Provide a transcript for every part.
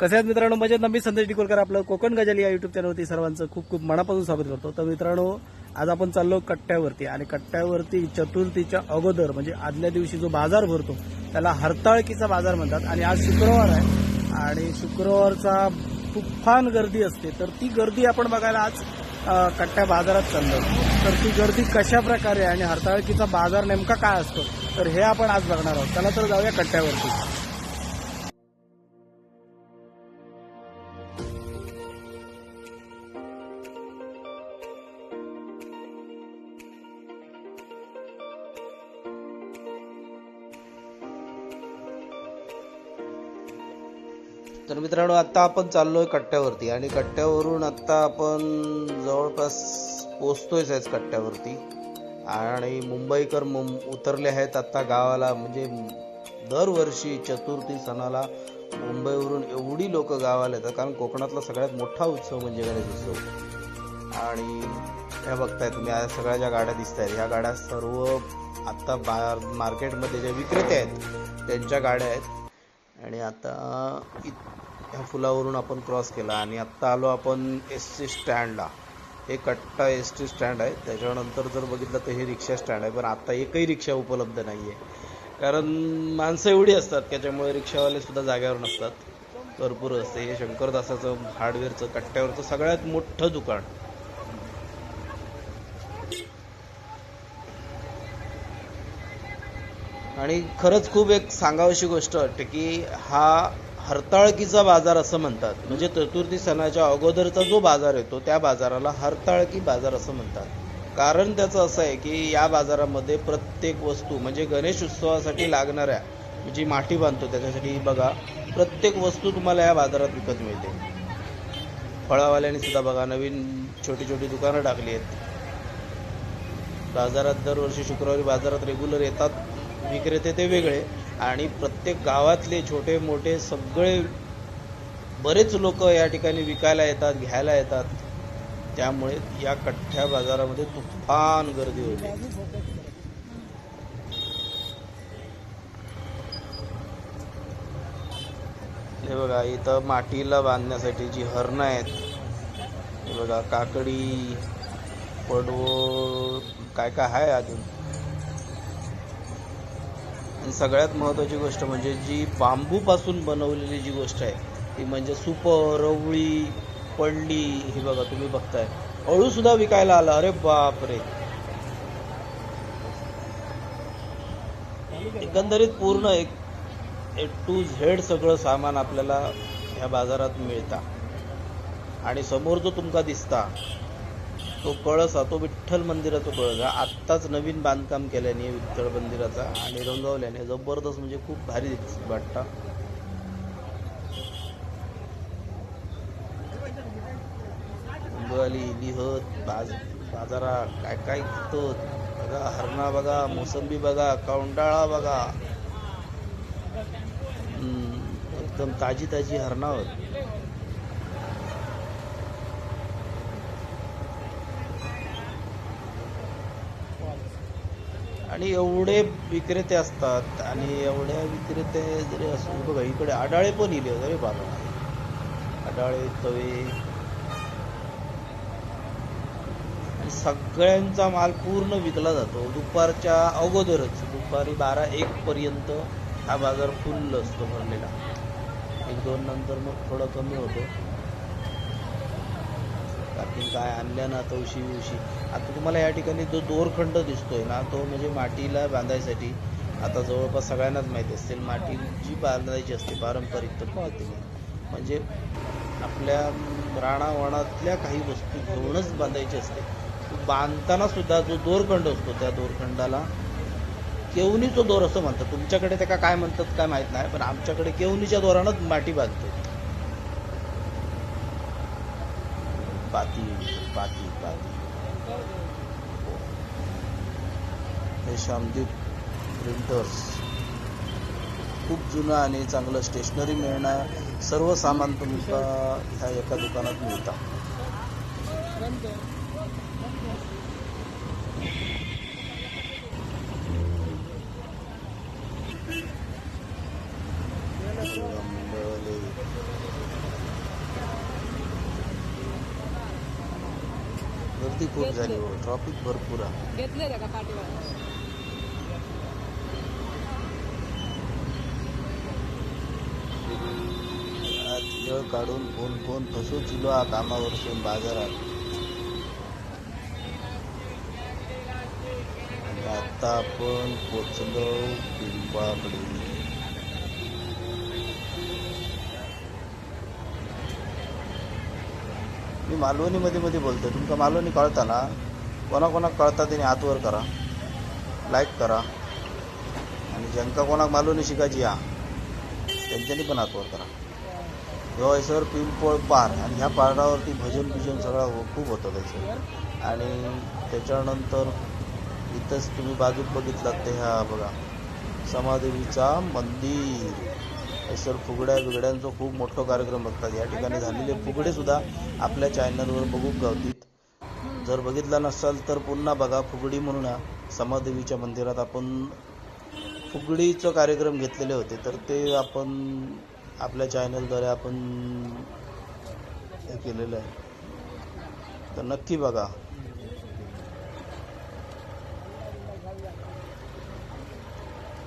कसे आहेत मित्रांनो? मजेत मी संदेश डिकोलकर आपलं कोकण गजल या युट्यूब चॅनलवरती सर्वांचं खूप खूप मनापासून स्वागत करतो. तर मित्रांनो आज आपण चाललो कट्ट्यावरती आणि कट्ट्यावरती चतुर्थीच्या अगोदर म्हणजे आदल्या दिवशी जो बाजार भरतो त्याला हरताळकीचा बाजार म्हणतात. आणि आज शुक्रवार आहे आणि शुक्रवारचा तुफान गर्दी असते. तर ती गर्दी आपण बघायला आज कट्ट्या बाजारात चाललो तर ती गर्दी कशा प्रकारे आणि हरताळकीचा बाजार नेमका काय असतो? तर हे आपण आज बघणार आहोत. त्याला तर जाऊया कट्ट्यावरती. मित्रांनो आता आपण चाललोय कट्ट्यावरती आणि कट्ट्यावरून आता आपण जवळपास पोचतोयच आहेच कट्ट्यावरती. आणि मुंबईकर मुं उतरले आहेत आता गावाला म्हणजे दरवर्षी चतुर्थी सणाला मुंबईवरून एवढी लोक गावाला येतात कारण कोकणातला सगळ्यात मोठा उत्सव म्हणजे गणेश उत्सव. आणि हे बघताय तुम्ही आज सगळ्या ज्या गाड्या दिसत आहेत ह्या गाड्या सर्व आत्ता बा मार्केटमध्ये जे विक्रेते आहेत त्यांच्या गाड्या आहेत. आणि आता इत- ह्या फुलावरून आपण क्रॉस केला आणि आत्ता आलो आपण एस टी स्टँडला. हे कट्टा एस टी स्टँड आहे. त्याच्यानंतर जर बघितलं तर हे रिक्षा स्टँड आहे. पण आत्ता एकही रिक्षा उपलब्ध नाही आहे कारण माणसं एवढी असतात त्याच्यामुळे रिक्षावालेसुद्धा जागेवर जाग्यावर नसतात. भरपूर असते. हे शंकरदासाचं हार्डवेअरचं कट्ट्यावरचं सगळ्यात मोठं दुकान. आणि खरंच खूप एक सांगावीशी गोष्ट वाटते की हा हरताळकीचा बाजार असं म्हणतात. म्हणजे चतुर्थी सणाच्या अगोदरचा जो बाजार येतो त्या बाजाराला हरताळकी बाजार असं म्हणतात. कारण त्याचं असं आहे की या बाजारामध्ये प्रत्येक वस्तू म्हणजे गणेश उत्सवासाठी लागणाऱ्या जी माठी बांधतो त्याच्यासाठी बघा प्रत्येक वस्तू तुम्हाला या बाजारात विकत मिळते. फळावाल्यांनी सुद्धा बघा नवीन छोटी छोटी दुकानं टाकली आहेत. बाजारात दरवर्षी शुक्रवारी बाजारात रेग्युलर येतात. विक्रेते ते वेगळे. आणि प्रत्येक गावातले छोटे मोठे सगळे बरेच लोक या ठिकाणी विकायला येतात घ्यायला येतात. त्यामुळे या कठ्ठ्या बाजारामध्ये तुफान गर्दी होते. हे बघा इथं मातीला बांधण्यासाठी जी हरणं आहेत हे बघा काकडी पडवळ काय काय आहे अजून? आणि सगळ्यात महत्त्वाची गोष्ट म्हणजे जी बांबूपासून बनवलेली जी गोष्ट आहे ती म्हणजे सुप रवळी पडली ही बघा तुम्ही बघताय. अळू सुद्धा विकायला आला. अरे बापरे. एकंदरीत पूर्ण एक ए टू झेड सगळं सामान आपल्याला ह्या बाजारात मिळता. आणि समोर जो तुमका दिसता तो कळस हा तो विठ्ठल मंदिराचा कळस हा आत्ताच नवीन बांधकाम केल्याने विठ्ठल मंदिराचा आणि रंगवल्याने जबरदस्त म्हणजे खूप भारी वाटतं. वाटता आली लिहत बाज बाजारा काय काय विकतात बघा हरणा बघा मोसंबी बघा कौंडाळा बघा. एकदम ताजी ताजी हरणावर आणि एवढे विक्रेते असतात आणि एवढ्या विक्रेते जरी असून बघा इकडे आडाळे पण इले अरे बाबा. आडाळे तवे. आणि सगळ्यांचा माल पूर्ण विकला जातो. दुपारच्या अगोदरच दुपारी बारा एक पर्यंत हा बाजार फुल असतो भरलेला. एक दोन नंतर मग थोडं कमी होतो. बाकी काय आणल्या ना तवशी उशी आता तुम्हाला या ठिकाणी जो दोरखंड दिसतोय ना तो म्हणजे माटीला बांधायसाठी आता जवळपास सगळ्यांनाच माहिती असतील माटी जी बांधायची असते पारंपरिक तर पद्धतीने म्हणजे आपल्या राणावणातल्या काही वस्तू घेऊनच बांधायची असते. बांधताना सुद्धा जो दोरखंड असतो त्या दोरखंडाला केवणीचा दोर असं म्हणतात. तुमच्याकडे त्याका काय म्हणतात काय माहीत नाही पण आमच्याकडे केवणीच्या दोरानंच माटी बांधतो. पाती पाती पाती. हे श्यामदीप प्रिंटर्स खूप जुनं आणि चांगलं स्टेशनरी मिळणार. सर्व सामान तुमचा ह्या एका दुकानात मिळतं. गर्दी खूप झाली हो ट्रॉफिक भरपूर आहे. घेतले का पाठीवर आज वेळ काढून फोन फोन फसू चिलो हा कामावरसून बाजारात. आता आपण पोचलो पिंपाकडे मालवणीमध्ये मध्ये बोलतो तुमका मालवणी कळता ना कोणाकोणाक कळता त्याने आतवर करा. लाईक करा. आणि ज्यांका कोणाक मालवणी शिकायची या त्यांच्यानी पण आतवर करा. ह्यो सर पिंपळ पार आणि ह्या पारावरती भजन बिजन सगळं हो- खूप होतं त्याचं आणि त्याच्यानंतर इथंच तुम्ही बाजूत बघितलात ते ह्या बघा. समादेवीचा मंदिर. सर फुगड्या बिगड्यांचं खूप मोठा कार्यक्रम बघतात. या ठिकाणी झालेले फुगडेसुद्धा आपल्या चॅनलवर बघू गावतीत. जर बघितला नसाल तर पुन्हा बघा फुगडी म्हणून समादेवीच्या मंदिरात आपण फुगडीचं कार्यक्रम घेतलेले होते. तर ते आपण आपल्या चॅनलद्वारे आपण हे केलेलं आहे. तर नक्की बघा.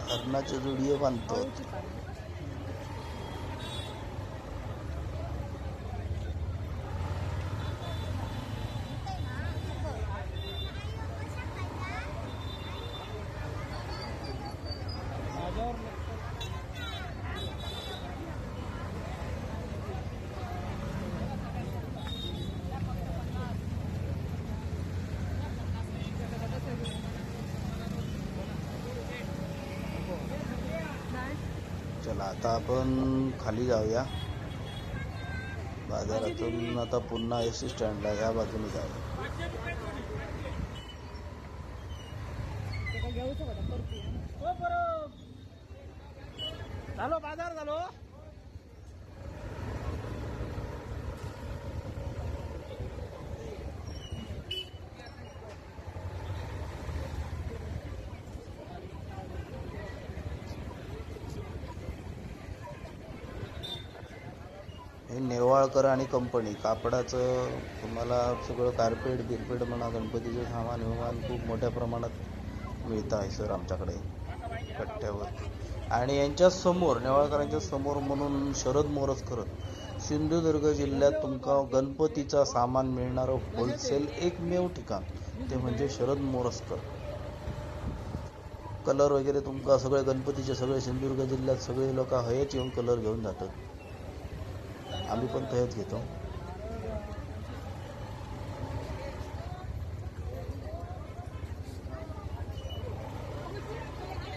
हरणाचे जुडिये बांधतो चला आता आपण खाली जाऊया. बाजारातून आता पुन्हा एस टी स्टँडला ह्या बाजूने जाऊया घेऊचं होतं परती झालो बाजार झालो हे आणि कंपनी कापडाचं तुम्हाला सगळं कार्पेट बिरपेट म्हणा गणपतीचं सामान विमान खूप मोठ्या प्रमाणात मिळतं आहे सर आमच्याकडे. कट्ट्यावर आणि यांच्या समोर नेवाळकरांच्या समोर म्हणून शरद मोरजकर सिंधुदुर्ग जिल्ह्यात तुमका गणपतीचा सामान मिळणारं होलसेल एकमेव ठिकाण ते म्हणजे शरद मोरजकर. कलर वगैरे तुमका सगळे गणपतीचे सगळे सिंधुदुर्ग जिल्ह्यात सगळे लोक हयच येऊन कलर घेऊन जातात. आम्ही पण तयाच घेतो.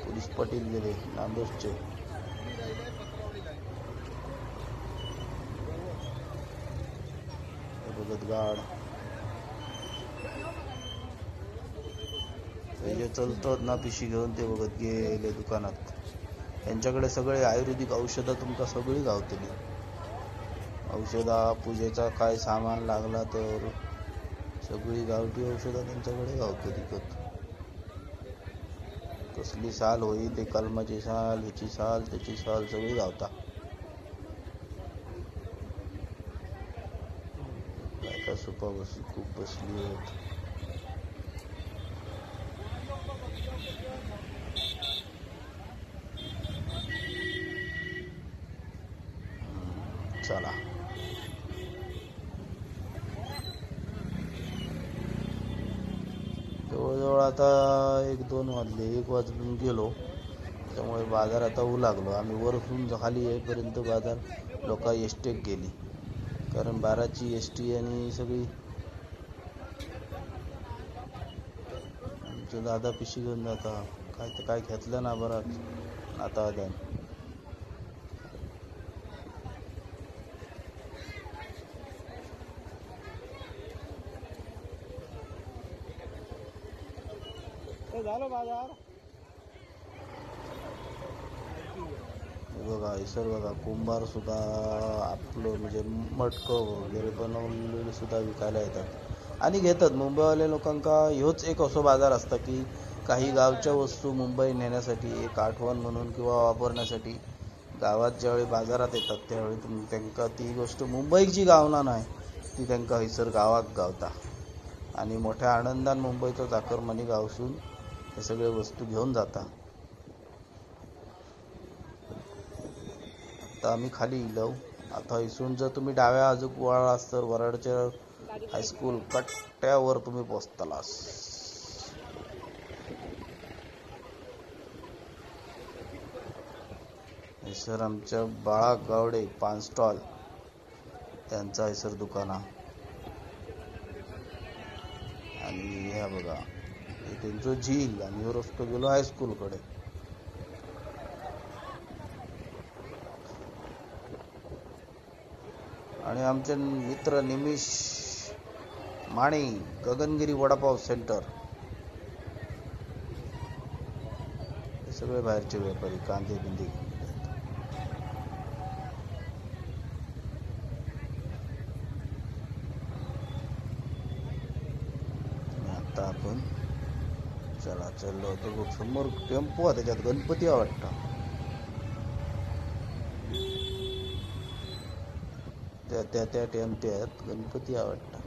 पोलीस पाटील गेले नांदोसचे बघत गाड. हे जे चलतात ना पिशी घेऊन ते बघत गेले दुकानात. यांच्याकडे सगळे आयुर्वेदिक औषधं तुमका सगळी गावतली. औषधा पूजेचा काय सामान लागला तर सगळी गावठी औषधं त्यांच्याकडे गावतो विकत कसली साल होई ते कलमाची साल ह्याची साल त्याची साल सगळी गावता. बायका सुपा बस खूप बसली आहेत. आता एक दोन वाजले एक वाजून गेलो. त्यामुळे बाजार आता होऊ लागलो. आम्ही वरसून खाली येईपर्यंत बाजार लोक एसटेक गेली. कारण बाराची एस टी आणि सगळी आमचे दादा पिशी घेऊन जाता काय तर काय घेतलं ना बराच आता द्या झालं बाजार? बघा हे सर बघा कुंभार सुद्धा आपलं म्हणजे मटकं वगैरे बनवलेले सुद्धा विकायला येतात. आणि घेतात. मुंबईवाल्या लोकांका ह्योच एक असो बाजार असता की काही गावच्या वस्तू मुंबई नेण्यासाठी एक आठवण म्हणून किंवा वापरण्यासाठी गावात ज्यावेळी बाजारात येतात त्यावेळी तुम्ही त्यांका ती गोष्ट मुंबईची गावना नाही ती त्यांका हैसर गावात गावता. आणि मोठ्या आनंदान मुंबईचं चाकरमानी गावसून हे सगळे वस्तू घेऊन जाता. आता आम्ही खाली इलो. आता इसून जर तुम्ही डाव्या आजूक वळालास तर वराडच्या हायस्कूल कट्ट्यावर तुम्ही पोचतालास सर आमच्या बाळा गावडे पान स्टॉल. त्यांचा आहे सर दुकान आहे. हे त्यांचं झील आणि ह्यो रस्तो गेलो हायस्कूलकडे आणि आमचे मित्र निमिष माणे गगनगिरी वडापाव सेंटर सगळे बाहेरचे व्यापारी कांदे बिंदी घेऊन येतात. आणि आता आपण चला चाललो होतो. बघ समोर टेम्पो आहे त्याच्यात गणपती आवडता वाटतं. त्या त्या त्या टेम्प्यात गणपती आवडता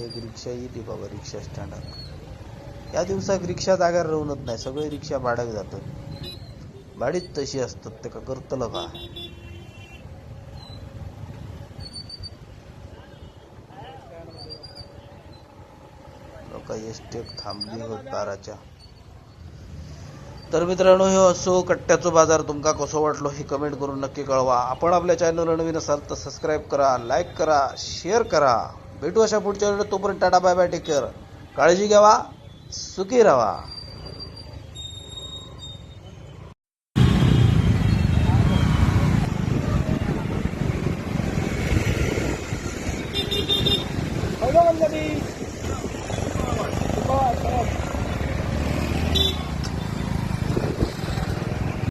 एक रिक्षा येते बाबा रिक्षा स्टँडात या दिवसात रिक्षा जागा राहूनच नाही सगळे रिक्षा भाड्याक जातात. भाडीत तशी असतात ते का करतलं का? लोक थांबली होत दाराच्या. तर मित्रांनो हे असो कट्ट्याचो बाजार तुमका कसो वाटलो हे कमेंट करून नक्की कळवा. आपण आपल्या चॅनलवर नवीन असाल तर सबस्क्राईब करा लाईक करा शेअर करा. भेटू अशा पुढच्या वेळेला तोपर्यंत tata bye bye take care काळजी घ्यावा सुखी राहा.